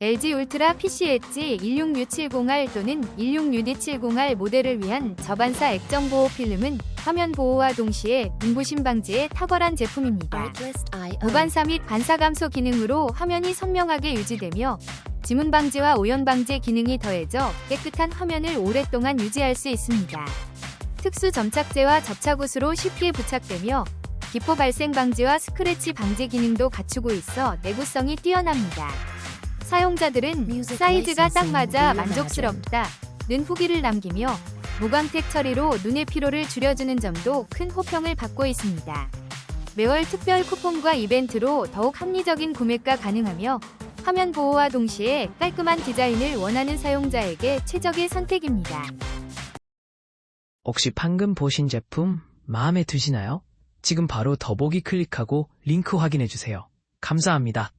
LG 울트라 PC 엣지 16U70R 또는 16UD70R 모델을 위한 저반사 액정 보호 필름은 화면 보호와 동시에 눈부심 방지에 탁월한 제품입니다. 무반사 및 반사 감소 기능으로 화면이 선명하게 유지되며 지문 방지와 오염 방지 기능이 더해져 깨끗한 화면을 오랫동안 유지할 수 있습니다. 특수 점착제와 접착옷으로 쉽게 부착되며 기포 발생 방지와 스크래치 방지 기능도 갖추고 있어 내구성이 뛰어납니다. 사용자들은 사이즈가 딱 맞아. 만족스럽다. 는 후기를 남기며 무광택 처리로 눈의 피로를 줄여주는 점도 큰 호평을 받고 있습니다. 매월 특별 쿠폰과 이벤트로 더욱 합리적인 구매가 가능하며 화면 보호와 동시에 깔끔한 디자인을 원하는 사용자에게 최적의 선택입니다. 혹시 방금 보신 제품 마음에 드시나요? 지금 바로 더보기 클릭하고 링크 확인해주세요. 감사합니다.